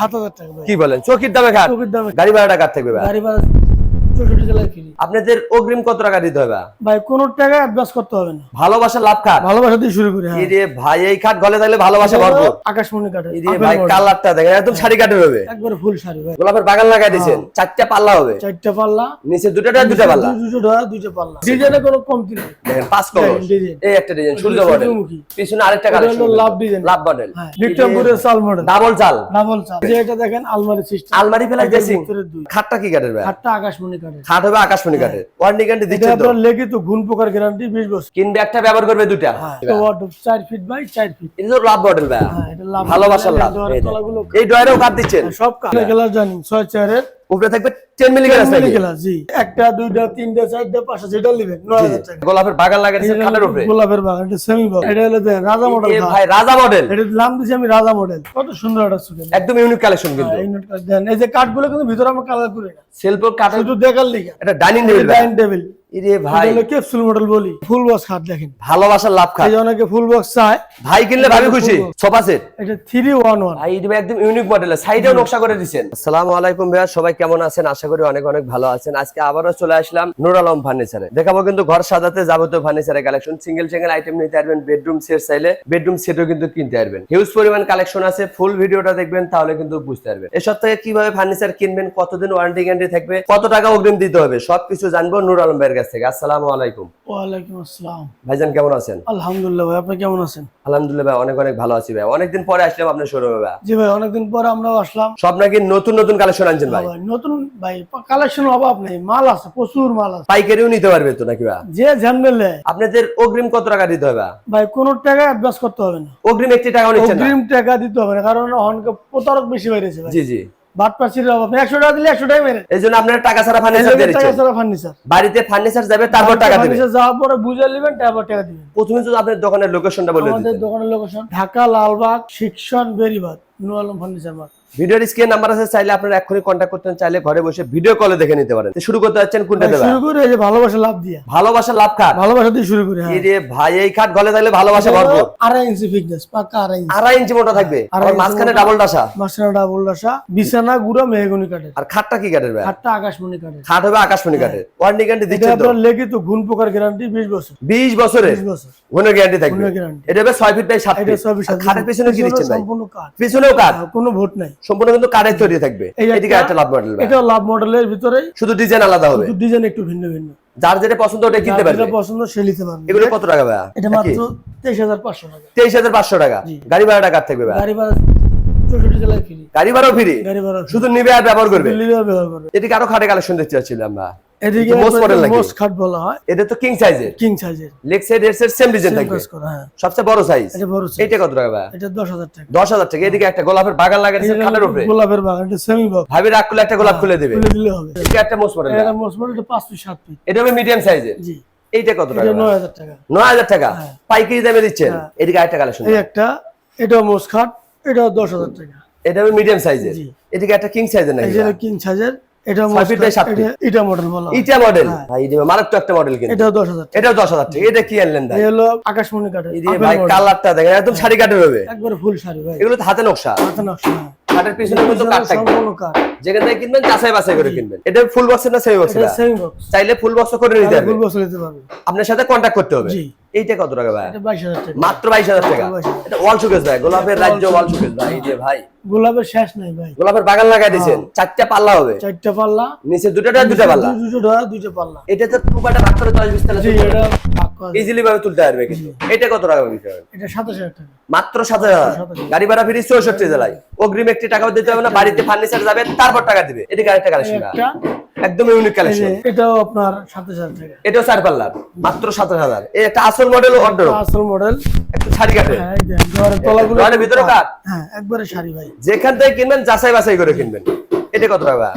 সাত হাজার টাকা কি বলেন? চৌকির দামে খাট চোখের দামে। গাড়ি ভাড়াটা কার থাকবে গাড়ি ভাড়া চৌষট্টি জেলায় ফ্রি আপনাদের অগ্রিম কত টাকা দিতে হবে? ভাই কোনো টাকা অ্যাডভান্স করতে হবে না। ভালোবাসা লাভ খাট? ভালোবাসা দিয়ে শুরু করি হ্যাঁ। এই যে ভাই এই খাট গলে থাকলে ভালোবাসা ভরপুর। আকাশমণি এই যে ভাই কালারটা দেখেন একদম শাড়ি কাটের হবে। একবারে ফুল শাড়ি ভাই। গোলাপের বাগান লাগাই দিয়েছেন চারটা পাল্লা হবে। চারটা পাল্লা। নিচে দুটা দুটা পাল্লা। দুটো ডয়া দুটো পাল্লা। ডিজাইনে কোনো কমতি নেই। দেখেন পাঁচ ডিজাইন। এই একটা ডিজাইন সূর্য মডেল। পিছনে আরেকটা collection love design. Love model. হ্যাঁ চাল মডেল। ডাবল চাল। ডাবল চাল। যে এটা দেখেন আলমারি সিস্টেম। আলমারি ফেলা ড্রেসিং খাটটা কি কাঠের ভাই? আটটা আকাশমণি কাঠে খাট হবে আকাশমণি কাঠের ওয়ারেন্টি গ্যারান্টি দিচ্ছে তো? আপনার লেগে তো গুণ পোকার গ্যারান্টি বিশ বছর। কিনবে একটা ব্যবহার করবে দুটা হ্যাঁ তো ওয়ার্ডরোব চার ফিট বাই চার ফিট এটা তো লাভ বটল ভাই হ্যাঁ এটা লাভ ভালোবাসার লাভ এই। ডয়ারেও কাট দিচ্ছেন। সব কাট। গ্লাস জানি ছয় চারের উপরে থাকবে 10 মিলি গ্লাস থাকবে গ্লাস জি। একটা দুইটা তিনটা চারটা পাঁচটা যেটা নেবেন টাকা। গোলাপের বাগান লাগাইছেন খালের উপরে। গোলাপের বাগান এটা সেমি বাগান এটা হলো যে রাজা মডেল এ ভাই রাজা মডেল এটা নাম দিছি আমি রাজা মডেল কত সুন্দর একটা সুন্দর একদম ইউনিক কালেকশন কিন্তু। এই নোট এই যে কাঠগুলো কিন্তু ভিতরে আমরা কালার করি না। সেলফ কাঠের শুধু দেখার লিগা। এটা ডাইনিং টেবিল ডাইনিং টেবিল ইরে ভাই। এটা ক্যাপসুল মডেল বলি। ফুল বক্স খাট দেখেন। ভালোবাসার লাভ খাট। এই অনেকে ফুল বক্স চায়? ভাই কিনলে ভাবি খুশি। Sofa set. এটা থ্রি ওয়ান ওয়ান ভাই এটা একদম ইউনিক মডেল সাইডেও নকশা করে দিয়েছেন আসসালামু আলাইকুম ভাইয়া সবাই কেমন আছেন? আশা করি অনেক অনেক ভালো আছেন। আজকে আবারও চলে আসলাম নুর আলম ফার্নিচারে। দেখাবো কিন্তু ঘর সাজাতে যাবতীয় ফার্নিচারের কালেকশন সিঙ্গেল সিঙ্গেল আইটেম নিতে পারবেন বেডরুম সেট চাইলে। বেডরুম সেটও কিন্তু কিনতে পারবেন। হিউজ পরিমাণ কালেকশন আছে। ফুল ভিডিওটা দেখবেন তাহলে কিন্তু বুঝতে পারবেন। এই সপ্তাহে কীভাবে ফার্নিচার কিনবেন কতদিন ওয়ারেন্টি গ্যারান্টি থাকবে কত টাকা অগ্রিম দিতে হবে সবকিছু জানব নুর আলম ভাইয়ের কাছ থেকে। আসসালামু আলাইকুম। ওয়ালাইকুম আসসালাম। ভাইজান কেমন আছেন? আলহামদুলিল্লাহ ভাই আপনি কেমন আছেন? আলহামদুলিল্লাহ ভাই অনেক অনেক ভালো আছি ভাই। অনেকদিন পরে আসলাম আপনার শোরুমে ভাই। জি ভাই অনেকদিন পর আমরাও আসলাম। সব নাকি নতুন নতুন কালেকশন আনছেন ভাই? নতুন ভাই কালেকশন অভাব নেই মাল আছে প্রচুর মাল আছে। পাইকারিও নিতে পারবে তো নাকি ভাই? যে ঝামেলে আপনাদের অগ্রিম কত টাকা দিতে হবে ভাই? কোনো টাকা অ্যাডভান্স করতে হবে না। অগ্রিম একটি টাকা নিচ্ছেন অগ্রিম টাকা দিতে হবে না কারণ অনেকে প্রতারক বেশি ভাই। জি জি। টাকা দিলে একশো টাকা এই জন্য আপনারা টাকা ছাড়া ফার্নিচার বাড়িতে ফার্নিচার যাবে তারপর টাকা যাওয়ার পরে বুঝে নেবেন তারপর টাকা দিবেন। প্রথমে তো আপনার দোকানের লোকেশনটা বলে আমাদের দোকানের লোকেশন ঢাকা লালবাগ শিক্ষণ বেরিবাদ নুয়ালম ফার্নিচার মার্ট ভিডিওর স্ক্রিন নাম্বার আছে চাইলে আপনারা এখনই কন্ট্যাক্ট করতে চাইলে ঘরে বসে ভিডিও কলে দেখে নিতে পারেন। শুরু করতে যাচ্ছেন কোনটা দেবে শুরু করে এই যে ভালোবাসা লাভ দিয়ে। ভালোবাসা লাভ খাট ভালোবাসা দিয়ে শুরু করি হ্যাঁ। এই যে ভাই এই খাট গলে থাকলে ভালোবাসা ভরপুর। আড়াই ইঞ্চি ফিটনেস পাক্কা আড়াই ইঞ্চি আড়াই ইঞ্চি মোটা থাকবে? আর মাঝখানে ডাবল ডাসা মাসখানা ডাবল ডাসা বিছানা গুড়া মেহগুনি কাঠের। আর খাটটা কি কাঠের ভাই? আটটা আকাশমণি কাঠের। খাট হবে আকাশমণি কাঠের। ওয়ারেন্টি গ্যারান্টি দিচ্ছেন তো? আপনার লেগে তো ঘুণ পোকার গ্যারান্টি বিশ বছর। বিশ বছরের? বিশ বছর। গুণের গ্যারান্টি থাকবে। এটা হবে ছয় ফিট বাই সাত এটা ফিট খাটের পিছনে কি দিচ্ছেন ভাই? সম্পূর্ণ কাঠ। পিছনেও কাঠ? কোনো ভোট নাই। সম্পূর্ণ কিন্তু কাঠের তৈরি থাকবে। এইদিকে একটা লাভ মডেল এটা লাভ মডেলের ভিতরে শুধু ডিজাইন আলাদা হবে। ডিজাইন একটু ভিন্ন ভিন্ন। যার যেটা পছন্দ ওটা কিনতে পারবে যেটা পছন্দ সে নিতে পারবে। এগুলো কত টাকা ভাই এটা মাত্র তেইশ হাজার পাঁচশো টাকা। তেইশ হাজার পাঁচশো টাকা। গাড়ি ভাড়া টাকা থাকবে ভাই গাড়ি ভাড়া গাড়ি ভাড়াও ফ্রি? গাড়ি ভাড়া শুধু নিবে আর ব্যবহার করবে? লিভার ব্যবহার করবে। এদিকে আরও খাটে কালেকশন দেখতে চাচ্ছিলাম আমরা এদিকে মোস্ট মডেল নাকি? মোস্ট খাট বলা হয়। এটা তো কিং সাইজের কিং সাইজের লেগ সাইড এর সেম ডিজাইন থাকবে। হ্যাঁ। সবচেয়ে বড় সাইজ এটা বড় size। এইটা কত টাকা ভাই? এটা দশ হাজার টাকা। দশ হাজার টাকা। এদিকে একটা গোলাপের বাগান লাগাইছে এটা খাটের উপরে। গোলাপের বাগান এটা সেমি বক্স ভাবি রাগ করলে একটা গোলাপ খুলে দেবে। খুলে দিলে হবে। এদিকে একটা মোস্ট মডেল। এটা মোস্ট মডেল এটা পাঁচ ফিট সাত ফিট এটা হবে মিডিয়াম সাইজের জি। এইটা কত টাকা এটা ভাই? নয় হাজার টাকা। নয় হাজার টাকা? হ্যাঁ। পাইকারি দামে দিচ্ছেন? এদিকে আরেকটা কালেকশন এই একটা এটাও মোস্ট খাট দশ হাজার টাকা। এটা হবে মিডিয়াম সাইজের জি। এদিকে একটা কিং সাইজের নাকি যে কিং সাইজের এটা। এটা মডেল বলা হয়। মডেল ভাই এটা মারাত্মক একটা মডেল কিন্তু। এটাও দশ হাজার টাকা। এটাও দশ হাজার টাকা। এটা কি আনলেন ভাই? হলো আকাশমণি কাঠের এই ভাই কালারটা দেখেন একদম শাড়ি কাটের হবে। একবারে ফুল শাড়ি ভাই। এগুলো হাতে নকশা। মাথা নকশা হ্যাঁ। পিছনে কিন্তু কাঠ থাকবে। যেখান থেকে কিনবেন যাচাই বাছাই করে কিনবেন। এটা ফুল বক্সের না সেমি এটা সেমি বক্স চাইলে ফুল বক্স করে নিতে ফুল বক্স নিতে আপনার সাথে কন্ট্যাক্ট করতে হবে। জি। এইটা কত টাকা ভাই? এটা টাকা। মাত্র বাইশ হাজার টাকা? এটা ওয়াল শোকেস ভাই গোলাপের রাজ্য ওয়াল শোকেস। ভাই যে ভাই। গোলাপের শেষ নাই ভাই। গোলাপের বাগান লাগাই দিয়েছেন চারটা পাল্লা হবে। চারটা পাল্লা। নিচে দুটা দুটা পাল্লা? দুটো ডয়া দুটো পাল্লা। এটা তো টুকাটা ভাগ করে দশ বিশ তালা এটা। ইজিলি ভাবে তুলতে পারবে কিন্তু। এটা কত টাকা এটা সাতাশ হাজার টাকা। মাত্র সাত হাজার। গাড়ি ভাড়া ফিরি চৌষট্টি জেলায়। অগ্রিম একটি টাকাও দিতে হবে না বাড়িতে ফার্নিচার যাবে তারপর টাকা দিবে। এদিকে আরেকটা কালেকশন একদম ইউনিক কালেকশন এটাও আপনার সাতাশ হাজার টাকা। এটাও চার পাল্লার মাত্র সাত হাজার। এই একটা আসল মডেল অর্ডার আসল মডেল একটা শাড়ি কাটে। হ্যাঁ তলাগুলো মানে ভিতরে কাট হ্যাঁ একবারে শাড়ি ভাই। যেখান থেকে কিনবেন যাচাই বাছাই করে কিনবেন। এটা কত টাকা?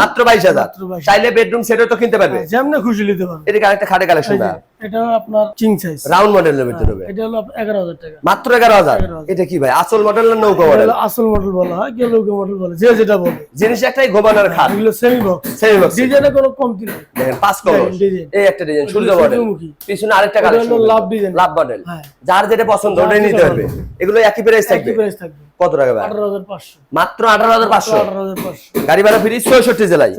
মাত্র বাইশ হাজার। 22,000 চাইলে বেডরুম সেটও তো কিনতে পারবে। যেমনি খুশি নিতে পারবে। এটা আরেকটা খাটে কালেকশন এটা আপনার কিং সাইজ রাউন্ড মডেলের ভিতরে হবে। এটা হলো এগারো হাজার টাকা। মাত্র এগারো হাজার? এটা কি ভাই আসল মডেল না নৌকা মডেল আসল মডেল বলা হয় কেউ লোকে মডেল বলে যে যেটা বলে। জিনিস একটাই ঘুমানোর খাট এগুলো সেমি বক্স সেমি বক্স ডিজাইনে কোনো কমতি নেই। দেখেন পাঁচ কলস এই একটা ডিজাইন সূর্য মডেল পিছনে আরেকটা কালেকশন হলো লাভ ডিজাইন। লাভ মডেল হ্যাঁ। যার যেটা পছন্দ ওটাই নিতে পারবে এগুলো একই প্রাইস থাকবে? একই প্রাইস থাকবে। কত টাকা ভাই? মাত্র আঠারো হাজার পাঁচশো। গাড়ি ভাড়া ফ্রি চৌষট্টি জেলায়।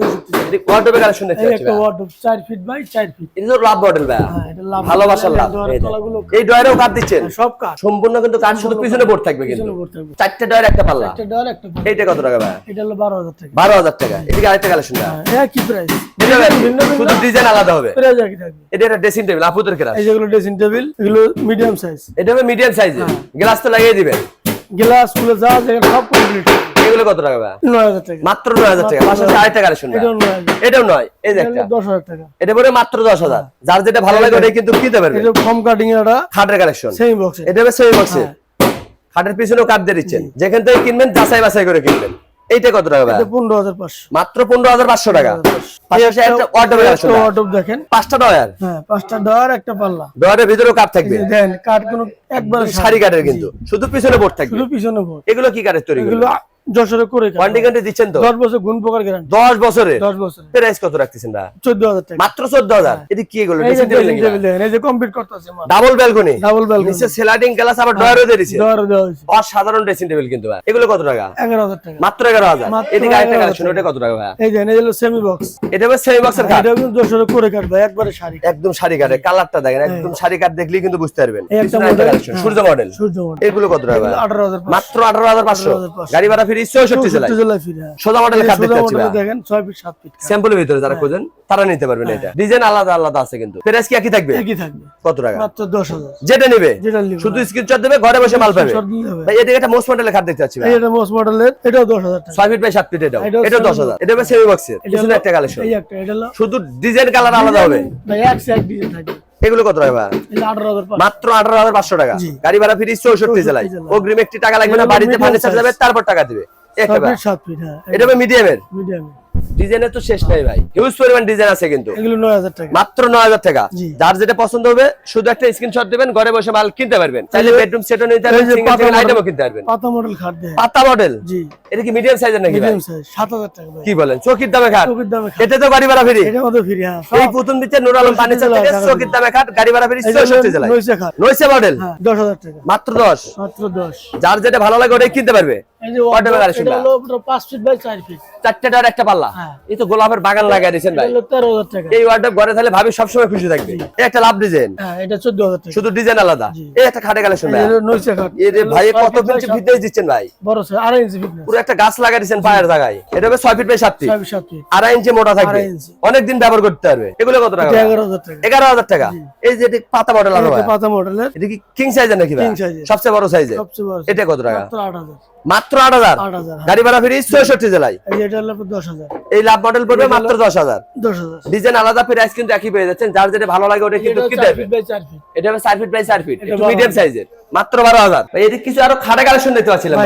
ওয়ার্ডরোবে কালেকশন দেখতে পাচ্ছি একটা ভাই। ওয়ার্ড ফিট বাই চার ফিট এটা তো লাভ মডেল ভাই। হ্যাঁ। ভালোবাসার লাভ এই যে। তলাগুলো এই ডয়ারেও কাট দিচ্ছেন? সব কাজ সম্পূর্ণ কিন্তু কাঠ শুধু পিছনে বোর্ড থাকবে কিন্তু। পিছনে বোর্ড থাকবে। চারটে ডয়ার একটা পাল্লা। একটা ডোয়ার একটা পাল্লা। এইটা কত টাকা ভাই? এটা হলো বারো হাজার টাকা। বারো হাজার টাকা। এদিকে আরেকটা কালেকশন ভাই হ্যাঁ কি প্রাইস এটা ভাই, ভিন্ন ভিন্ন শুধু ডিজাইন আলাদা হবে। প্রাইস একই থাকবে। এটা একটা ড্রেসিং টেবিল আপুদের এই যেগুলো ড্রেসিং টেবিল এগুলো মিডিয়াম সাইজ এটা হবে মিডিয়াম সাইজের হ্যাঁ। গ্লাস তো লাগিয়ে দিবেন। গ্লাস যা সব কমপ্লিট এগুলো কত টাকা ভাই? নয় হাজার টাকা। মাত্র নয় হাজার টাকা। পাশাপাশি আরেকটা কালেকশন এটাও নয় হাজার। এটাও নয়। এই যে একটা। হলো দশ হাজার টাকা। এটা পরে মাত্র দশ হাজার। যার যেটা ভালো লাগে ওটাই কিন্তু কিনতে পারবে। এটা ফর্ম কাটিং খাটের কালেকশন সেমি বক্সে এটা হবে সেমি বক্সে হ্যাঁ। খাটের পিছনেও কাট দিয়ে দিচ্ছেন। যেখান থেকে কিনবেন যাচাই বাছাই করে কিনবেন। এইটা কত টাকা ভাই? এটা পনেরো হাজার পাঁচশো। মাত্র পনেরো হাজার পাঁচশো টাকা। একটা দেখেন। পাঁচটা ডয়ার হ্যাঁ পাঁচটা ডোয়ার একটা পাল্লা। ডয়ারের ভিতরেও কাপ থাকবে। কোনো একবার কাঠের কিন্তু। শুধু পিছনে বোর্ড থাকবে। শুধু পিছনে বোর্ড এগুলো কি কাঠের তৈরি এগুলো যশোরে করে। ওয়ারেন্টি গ্যারান্টি দিচ্ছেন তো? দশ বছর গুণ প্রকার গ্যারান্টি দশ বছরে? দশ বছর। প্রাইস কত রাখতেছেন ভাই? চোদ্দ হাজার টাকা। মাত্র চোদ্দ হাজার? এটি কি এগুলো? দেখেন এই যে কমপ্লিট করতেছে ডাবল ব্যালকনি ডাবল বেলকনি নিচে স্লাইডিং গ্লাস আবার ডয়ারও দিয়ে দিছে? ডোয়ার দেওয়া হয়েছে। অসাধারণ ড্রেসিং টেবিল কিন্তু ভাই। এগুলো কত টাকা? এগারো হাজার টাকা। মাত্র এগারো হাজার? মাত্র এদিকে আরেকটা 11,000 ওটা কত টাকা ভাই? এই যে এই হলো সেমি বক্স এটা হবে সেমি বক্সের কাঠ এটা কিন্তু যশোরে করে কাঠ ভাই একবারে শাড়ি। একদম শাড়ি কাঠের কালারটা দেখেন একদম শাড়ি কাঠ দেখলেই কিন্তু বুঝতে পারবেন। একটা হ্যাঁ। সূর্য মডেল সূর্য মডেল এগুলো কত টাকা ভাই? আঠারো হাজার মাত্র পাঁচশো। 18,500 গাড়ি ভাড়া ফিরে। জেলায় হ্যাঁ। সোজা মডেলের কাঠ দেখতে পাচ্ছি দেখেন ছয় ফিট সাত ফিট স্যাম্পলের ভিতরে যারা খোঁজেন তারা নিতে পারবেন এটা। ডিজাইন আলাদা আলাদা আছে কিন্তু। প্রাইস কি একই থাকবে? একই থাকবে। কত টাকা? মাত্র যেটা নেবে? যেটা নিবে। শুধু স্ক্রিনশট দেবে ঘরে বসে মাল পাবে। ভাই এদিকে একটা মোস্ট মডেলের খাট দেখতে পাচ্ছি ভাই। এটা মোস্ট মডেলের এটাও টাকা। ফিট বাই সাত ফিট এটাও। এটা হবে সেমি বক্সের এটা একটা কালেকশন এটা শুধু ডিজাইন কালার আলাদা হবে। ভাই এক সাইড ডিজাইন থাকবে। এগুলো কত টাকা মাত্র আঠারো হাজার পাঁচশো টাকা। গাড়ি ভাড়া ফিরিস চৌষট্টি জেলায়। অগ্রিম একটি টাকা লাগবে না বাড়িতে ফার্নিচার যাবে তারপর টাকা দিবে। হ্যাঁ এটা হবে মিডিয়ামের মিডিয়াম ডিজাইনের তো শেষ নাই ভাই। হিউজ পরিমাণ ডিজাইন আছে কিন্তু। এগুলো নয় হাজার টাকা। মাত্র নয় হাজার টাকা। যার যেটা পছন্দ হবে শুধু একটা স্ক্রিনশট দিবেন ঘরে বসে মাল কিনতে পারবেন। চাইলে বেডরুম সেটও নিতে পারবেন সিঙ্গেল সিঙ্গেল আইটেমও কিনতে পারবেন। পাতা মডেল খাট দেয়। পাতা মডেল জি। এটা কি মিডিয়াম সাইজের নাকি মিডিয়াম সাইজ সাত হাজার টাকা ভাই। কি বলেন চকির দামে খাট? চোখের দামে খাট। এটা তো গাড়ি ভাড়া ফ্রি এটা মতো ফিরে হ্যাঁ। এই প্রথম দিচ্ছে নুর আলম ফার্নিচার জেলায় থেকে চকির দামে খাট গাড়ি ভাড়া ফ্রি এই যে চৌষট্টি জেলায়। নয়শো খাট। নয়সে মডেল হ্যাঁ দশ হাজার টাকা। মাত্র দশ? মাত্র দশ। যার যেটা ভালো লাগে ওটাই কিনতে পারবে। এই যে এটা কালেকশন হলো পুরো পাঁচ ফিট বাই চার ফিট চারটে একটা পাল্লা। হ্যাঁ। এই তো গোলাপের বাগান লাগাই দিয়েছেন ভাই। এই ওয়ার্ডে ঘরে তাহলে ভাবি সবসময় খুশি থাকবে। একটা লাভ ডিজাইন হ্যাঁ এটা চোদ্দ হাজার শুধু ডিজাইন আলাদা। এই একটা খাটে কালেকশন ভাই। কত ইঞ্চি সাত। দিচ্ছেন ভাই? বড় আড়াই ইঞ্চি পুরো একটা গাছ লাগাই দিচ্ছেন পায়ের জায়গায়। এটা হবে ছয় ফিট বাই সাত ফিট আড়াই ইঞ্চি মোটা থাকবে। ইঞ্চি। অনেকদিন ব্যবহার করতে পারবে এগুলো কত টাকা এগারো হাজার টাকা। এই যে পাতা মডেল আলো এটা ভাই। পাতা মডেলের এটা কি কিং সাইজের নাকি ভাই। সবচেয়ে বড় সাইজের বড় এটা কত টাকা? আট হাজার। মাত্র আট হাজার। হ্যাঁ। গাড়ি ভাড়া ফিরি ছয়ষট্টি জেলায়। এই লাভ মডেল পড়বে মাত্র দশ হাজার। ডিজাইন আলাদা প্রাইস কিন্তু একই পেয়ে যাচ্ছেন। যার যেটা ভালো লাগে ওটা কিন্তু এটা হবে চার ফিট বাই চার ফিট মিডিয়াম। সাইজের মাত্র বারো হাজার। এদিক কিছু আরও খাটা কালেকশন দেখতে পাচ্ছিলাম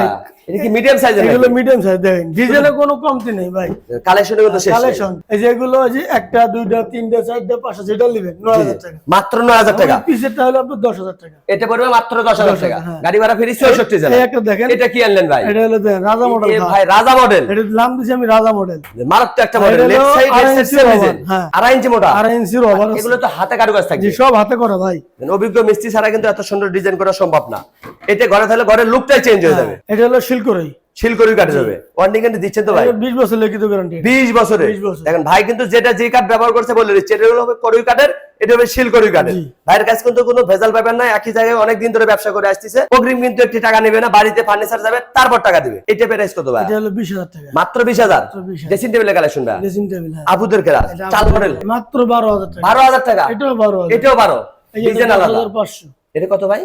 এটা কি মিডিয়াম সাইজের এগুলো মিডিয়াম সাইজ দেখেন ডিজাইনে কোনো কমতি নেই ভাই। কালেকশনে কিন্তু শেষ কালেকশন এই যে এগুলো যে একটা দুইটা তিনটা চারটা পাঁচটা যেটা নেবেন নয় হাজার টাকা। মাত্র নয় হাজার টাকা? পিসেরটা হলো আপনার দশ হাজার টাকা। এটা পড়বে মাত্র দশ হাজার টাকা। হ্যাঁ। গাড়ি ভাড়া ফিরি চৌষট্টি এই একটা দেখেন। এটা কি আনলেন ভাই? এটা হলো দেখেন রাজা মডেল ভাই। রাজা মডেল এটা নাম দিছি আমি রাজা মডেল মারাত্মক একটা model left side left side rubber, হ্যাঁ। আড়াই ইঞ্চি মোটা। আড়াই ইঞ্চির ওভার এগুলো তো হাতে কারুকাজ থাকবে। জি সব হাতে করা ভাই। অভিজ্ঞ মিস্ত্রি ছাড়া কিন্তু এত সুন্দর ডিজাইন করা সম্ভব না। এটা ঘরে তাহলে ঘরের লুকটাই চেঞ্জ হয়ে যাবে। এটা হলো শিলকরই শিলকড়ি কাটে যাবে। ওয়ার্নিং কিন্তু দিচ্ছেন তো ভাই? বিশ বছর লিখিত গ্যারান্টি বিশ বছরে 20 বছর। দেখেন ভাই কিন্তু যেটা যে কাঠ ব্যবহার করছে বলে দিচ্ছে এটা হলো করুই কাঠের এটা হবে শিলকড়ি কাঠের। জি। ভাইয়ের কাছে কিন্তু কোনো ভেজাল পাবেন না একই জায়গায় অনেক দিন ধরে ব্যবসা করে আসতেছে। অগ্রিম কিন্তু একটি টাকা নেবে না বাড়িতে ফার্নিচার যাবে তারপর টাকা দিবে। এটা প্রাইস কত ভাই? এটা হলো বিশ হাজার টাকা। মাত্র 20,000 ড্রেসিং টেবিলের কালেকশন ভাই? ড্রেসিং টেবিল আপুদের কেরাস চাল মডেল। মাত্র বারো হাজার টাকা। বারো হাজার টাকা? এটাও বারো হাজার। এটাও বারো? এই যে ডিজাইন আলাদা। হাজার পাঁচশো। এটা কত ভাই?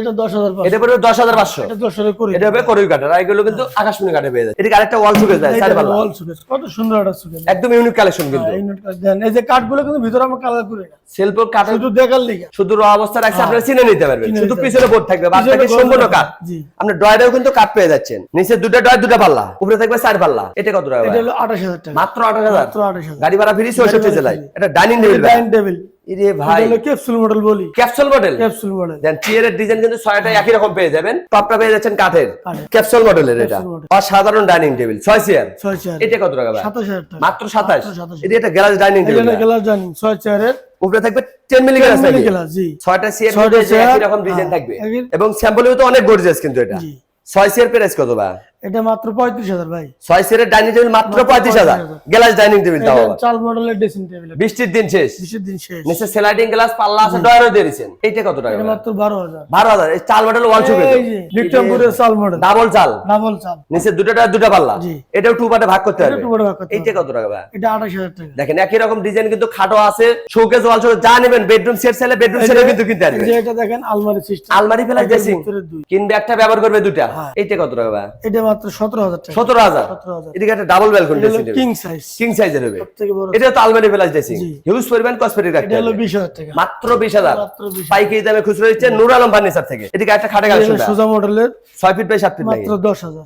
এটা দশ হাজার এটা পড়বে দশ হাজার পাঁচশো। এটা দশ হাজার করে এটা হবে করুই কাঠের আর এগুলো কিন্তু আকাশমণি কাঠে পেয়ে যায়। এদিকে আরেকটা ওয়াল সুকেস দেয় সাইড পাল্লা ওয়াল সুকেস কত সুন্দর একটা সুকেস একদম ইউনিক কালেকশন কিন্তু। এই দেন এই যে কাঠগুলো কিন্তু ভিতরে আমরা কালার করি না সেলফ কাঠের শুধু দেখার লিগে। শুধু র অবস্থা রাখছে আপনারা চিনে নিতে পারবেন। শুধু পিছনে বোর্ড থাকবে বাকি সম্পূর্ণ থাকবে। জি। আপনি ড্রয়ারেও কিন্তু কাঠ পেয়ে যাচ্ছেন। নিচে দুটো দুটো পাল্লা। উপরে থাকবে চার পাল্লা এটা কত টাকা এটা হলো আঠাশ হাজার টাকা। মাত্র গাড়ি ভাড়া ফ্রি চৌষট্টি ভাড়া জেলায়। এটা ডাইনিং টেবিল ডাইনিং টেবিল ইরে ভাই। ক্যাপসুল মডেল বলি। Capsule model capsule model then টিয়ারের design কিন্তু ছয়টা একই রকম পেয়ে যাবেন। টপটা পেয়ে যাচ্ছেন কাঠের। কাঠের। ক্যাপসুল মডেলের এটা। অসাধারণ ডাইনিং টেবিল ছয় চেয়ার ছয় চেয়ার এটা কত টাকা ভাই? সাতাশ হাজার টাকা। মাত্র সাতাশ। এটা একটা গ্লাস ডাইনিং টেবিল এখানে গ্লাস জানি ছয় চেয়ারের উপরে থাকবে মিলি গ্লাস ছয়টা চেয়ার একই রকম ডিজাইন হ্যাঁ, থাকবে। এবং স্যাম্পলেও তো অনেক গর্জিয়াস কিন্তু এটা। জি। ছয় চেয়ার প্রাইস কত বা এটা মাত্র পঁয়ত্রিশ হাজার ভাই। ছয় ডাইনিং টেবিল মাত্র পঁয়ত্রিশ হাজার। গ্লাস ডাইনিং টেবিল তাও চাল মডেলের ড্রেসিং টেবিল বৃষ্টির দিন শেষ। বিশের দিন শেষ। নিচে স্লাইডিং গ্লাস পাল্লা আছে ডয়ারও দিয়ে দিয়েছেন। এইটা কত টাকা মাত্র বারো হাজার। বারো হাজার। এই চাল মডেল ছবি বিক্রমপুরের চাল মডেল ডাবল চাল। ডাবল চাল। নিচে দুটো টাকা দুটো পাল্লা। এটাও টু পার্টে ভাগ করতে হবে ভাগ করতে এইটা কত টাকা ভাই? এটা আঠাশ হাজার টাকা। দেখেন একই রকম ডিজাইন কিন্তু খাটো আছে শোকেস ওয়াল শোকেস যা নেবেন বেডরুম সেট চাইলে বেডরুম সেটও কিন্তু কিনতে পারবেন এটা দেখেন আলমারি সিস্টেম আলমারি ফেলা ড্রেসিং কিনবে একটা ব্যবহার করবে দুটা হ্যাঁ। এইটা কত টাকা ভাই? এটা মাত্র সতেরো হাজার টাকা। সতেরো হাজার? সতেরো হাজার। এদিকে একটা double balcony dressing king size king সাইজের হবে। থেকে বড়। এটা তো আলমারি ফেলা ড্রেসিং হিউজ পরিমাণ কসমেটিক রাখতে এটা হলো হবে। বিশ হাজার টাকা। মাত্র বিশ হাজার। মাত্র 20,000 পাইকারি দামে খুচরো দিচ্ছে নূর আলম ফার্নিচার থেকে। এদিকে একটা খাটে এটা সোজা মডেলের ছয় ফিট বাই সাত ফিট মাত্র দশ হাজার।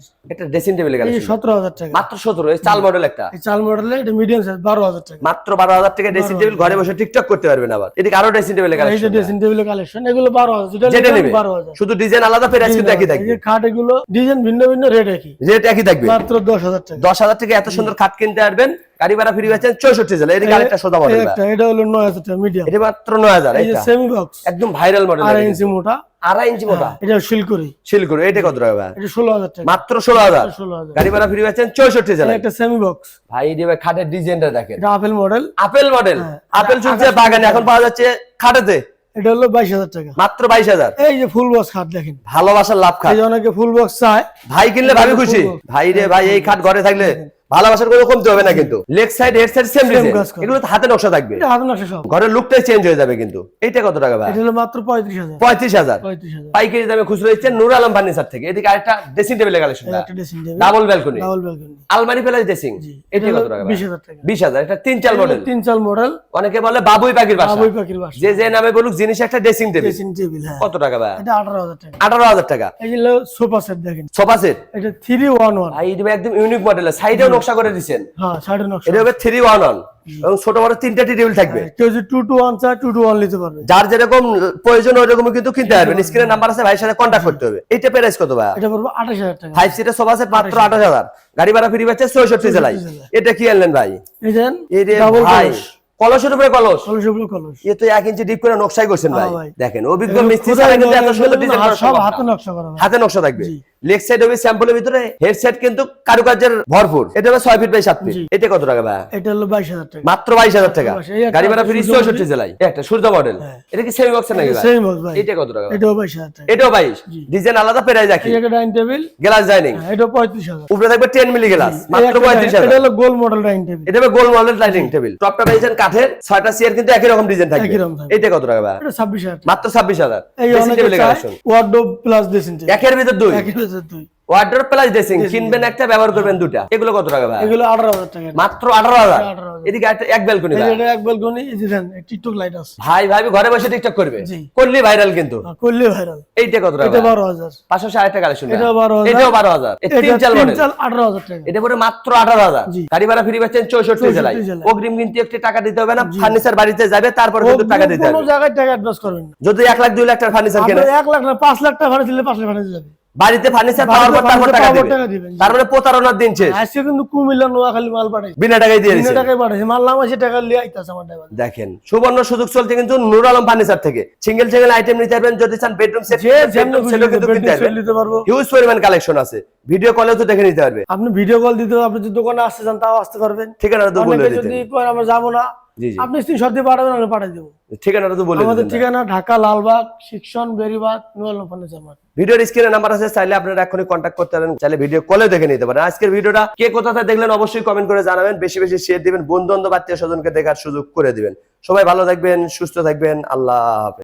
ড্রেসিং টেবিল এই কালেকশন টাকা। মাত্র সতেরো চাল মডেল একটা। এই চাল মডেলের এটা মিডিয়াম সাইজ বারো হাজার টাকা। মাত্র বারো হাজার টাকা ড্রেসিং টেবিল ঘরে বসে টিকটক করতে পারবেন আবার। এদিকে আরও ড্রেসিং টেবিল এই যে ড্রেসিং টেবিলের কালেকশন এগুলো বারো হাজার। যেটা যেটা নেবে। বারো হাজার। শুধু ডিজাইন আলাদা একই এই খাট এগুলো ডিজাইন ভিন্ন ভিন্ন রেট একই রেট একই থাকবে। মাত্র দশ হাজার টাকা। দশ হাজার থেকে এত সুন্দর খাট কিনতে পারবেন গাড়ি ভাড়া ফ্রি পাচ্ছেন চৌষট্টি জেলা এদিকে আরেকটা সোজা মডেল একটা এটা হলো নয় হাজার টাকা মিডিয়াম এটা মাত্র হাজার এটা সেমি বক্স একদম ভাইরাল মডেল আড়াই ইঞ্চি মোটা। আড়াই ইঞ্চি মোটা। এটা শিলকুড়ি। শিলকুড়ি এটা কত টাকা এটা ষোলো হাজার টাকা। মাত্র ষোলো হাজার। ষোলো হাজার। গাড়ি ভাড়া ফ্রি পাচ্ছেন চৌষট্টি জেলা একটা সেমি বক্স ভাই দিবে খাটের ডিজাইনটা দেখেন। এটা আপেল মডেল আপেল মডেল হ্যাঁ। আপেল চলছে বাগানে। এখন পাওয়া যাচ্ছে খাটেতে। এটা হলো বাইশ হাজার টাকা। মাত্র বাইশ হাজার? এই যে ফুল বক্স খাট দেখেন। ভালোবাসার লাভ খাট। অনেকে ফুল বক্স চায়। ভাই কিনলে ভাবি খুশি। ভাই রে ভাই এই খাট ঘরে থাকলে ভালোবাসার কোনো কমতে হবে না কিন্তু। Leg side head side same design এগুলো তো হাতে নকশা থাকবে। এটা হাতে নকশা সব। ঘরের লুকটাই চেঞ্জ হয়ে যাবে কিন্তু। এইটা কত টাকা ভাই? এটা হলো মাত্র পঁয়ত্রিশ হাজার। পঁয়ত্রিশ হাজার। পঁয়ত্রিশ হাজার। পাইকারি দামে খুচরো দিচ্ছে নূর আলম ফার্নিচার থেকে। এদিকে আরেকটা ড্রেসিং টেবিলের কালেকশন এই একটা dressing table double balcony double balcony আলমারি প্লাস ড্রেসিং এটা এটা কত টাকা বিশ হাজার টাকা। বিশ হাজার। এটা তিন চাল মডেল তিন চাল মডেল অনেকে বলে বাবুই পাখির বাসা। আবুই পাখির বাসা। যে যে নামে বলুক জিনিস একটা ড্রেসিং টেবিল ড্রেসিং টেবিল হ্যাঁ। কত টাকা ভাই? এটা আঠারো হাজার টাকা। আঠারো হাজার টাকা। এই যে সোফা সেট দেখেন। সোফা সেট এটা থ্রি ওয়ান ওয়ান ভাই এটা একদম ইউনিক মডেল সাইডেও নকশা করে দিচ্ছেন হ্যাঁ এটা হবে থ্রি ওয়ান ওয়ান এবং ছোট বড় তিনটা টেবিল থাকবে। কেউ যদি টু টু ওয়ান চায় টু টু ওয়ান নিতে পারবে। যার যেরকম প্রয়োজন ওই রকম কিন্তু কিনতে পারবেন। স্ক্রিনের নাম্বার আছে ভাইয়ের সাথে কন্ট্যাক্ট করতে হবে। এইটা প্রাইস কত ভাই এটা পড়বে আঠাশ হাজার টাকা। ফাইভ সিটের সোফা সেট মাত্র আঠাশ হাজার। গাড়ি ভাড়া ফ্রি পাচ্ছে ছয়ষট্টি জেলায়। এটা কি আনলেন ভাই? ভাই কলসের উপরে কলস? কলস উপরে কলস। এ তো এক ইঞ্চি ডিপ করে নকশাই করছেন ভাই। হ্যাঁ দেখেন অভিজ্ঞ মিস্ত্রি ছাড়া কিন্তু এত সুন্দর ডিজাইন হাত- সব হাতে নকশা করা হাতে নকশা থাকবে। লেগ সাইড হবে স্যাম্পলের ভিতরে হেড সেট কিন্তু কারুকার্যের ভরপুর। এটা হবে ছয় ফিট বাই সাত ফিট এটা কত টাকা ভাই? এটা হলো বাইশ হাজার টাকা। মাত্র বাইশ হাজার টাকা। গাড়ি ভাড়া ফ্রি সূর্য চৌষট্টি জেলায় এই একটা সূর্য মডেল। হ্যাঁ। এটা কি সেমি বক্সের নাকি ভাই? সেম বক্স ভাই। এটা কত টাকা? ভাই? এটাও বাইশ হাজার টাকা। এটাও বাইশ। ডিজাইন আলাদা পেরাই রাখি একটা ডাইনিং টেবিল গ্লাস ডাইনিং পঁয়ত্রিশ হাজার। উপরে থাকবে টেন মিলি গ্লাস মাত্র একটা পঁয়ত্রিশ ডাইনিং- এটা হলো গোল মডেল ডাইনিং টেবিল এটা হবে গোল মডেল লাইটিং টেবিল টপটা পেয়েছেন কাঠের ছয়টা চেয়ার কিন্তু একই রকম ডিজাইন থাকবে। এটা কত টাকা ভাই? এটা ছাব্বিশ হাজার। টাকা মাত্র ছাব্বিশ হাজার। এই অনেকে প্লাস ড্রেসিং টেবিল একের ভিতর দুই। একের ভিতর দুই। ওয়ার্ড্রপ প্লাস ড্রেসিং কিনবেন একটা ব্যবহার করবেন দুটা। এগুলো কত টাকা ভাই? এগুলো আঠারো হাজার টাকা। মাত্র 18,000 এদিকে এক ভাই। এটা এক বেলকনি এই দেন টিকটক লাইট আছে। ভাই ভাই ঘরে বসে টিকটক করবে। করলি ভাইরাল কিন্তু। হ্যাঁ, করলে ভাইরাল এইটা কত টাকা এটা ভাই? বারো হাজার। আরেকটা কালেকশন এটাও 12,000 এটাও বারো হাজার। এটা তিন চাল মডেল চাল আঠারো হাজার টাকা। এটা পরে মাত্র আঠারো হাজার। জি। গাড়ি ভাড়া ফ্রি পাচ্ছেন 64 জেলায়। অগ্রিম কিন্তু একটি টাকা দিতে হবে না ফার্নিচার বাড়িতে যাবে তারপর কিন্তু টাকা দিতে কোনো জায়গায় টাকা অ্যাডভান্স করবেন না। যদি এক লাখ দুই লাখ টাকার ফার্নিচার আপনি কেনে এক লাখ না পাঁচ লাখ টাকা ভাড়া দিলে পাঁচ লাখ ভাড়া যাবে। বাড়িতে ফার্নিচার পাওয়ার পর তারপর টাকা দিবেন, তারপরে প্রতারণার দিন শেষ। আজকে কিন্তু কুমিল্লা নোয়াখালী মাল পাঠাই বিনা টাকায় দিয়ে দিচ্ছে টাকায় পাঠাইছে। মাল নাম আছে টাকা লিয়ে আইতাছে আমার ড্রাইভার। দেখেন সুবর্ণ সুযোগ চলছে কিন্তু নুর আলম ফার্নিচার থেকে। সিঙ্গেল সিঙ্গেল আইটেম নিতে পারবেন যদি চান বেডরুম সেট বেডরুম সেটও কিন্তু কিনতে পারবেন। নিতে পারব। হিউজ পরিমাণ কালেকশন আছে। ভিডিও কলেও তো দেখে নিতে পারবে। আপনি ভিডিও কল দিতে আপনি যদি দোকানে আসতে চান তাও আসতে পারবেন। ঠিকানাটা তো বলে অনেকে যদি আমরা যাব না। আপনি স্ক্রিনশট দিয়ে পাঠাবেন আমরা পাঠিয়ে দেবো। ঠিকানাটা তো বলে আমাদের ঠিকানা ঢাকা লালবাগ শিক্ষণ বেরিবাগ নুয়াল ফার্নিচার মার্কেট ভিডিওর স্ক্রিনে নাম্বার আছে চাইলে আপনারা এখনই কন্ট্যাক্ট করতে পারেন চাইলে ভিডিও কলে দেখে নিতে পারেন। আজকের ভিডিওটা কে কোথাতে দেখলেন অবশ্যই কমেন্ট করে জানাবেন বেশি বেশি শেয়ার দিবেন বন্ধু বান্ধব আত্মীয় স্বজনকে দেখার সুযোগ করে দিবেন। সবাই ভালো থাকবেন সুস্থ থাকবেন আল্লাহ হাফেজ।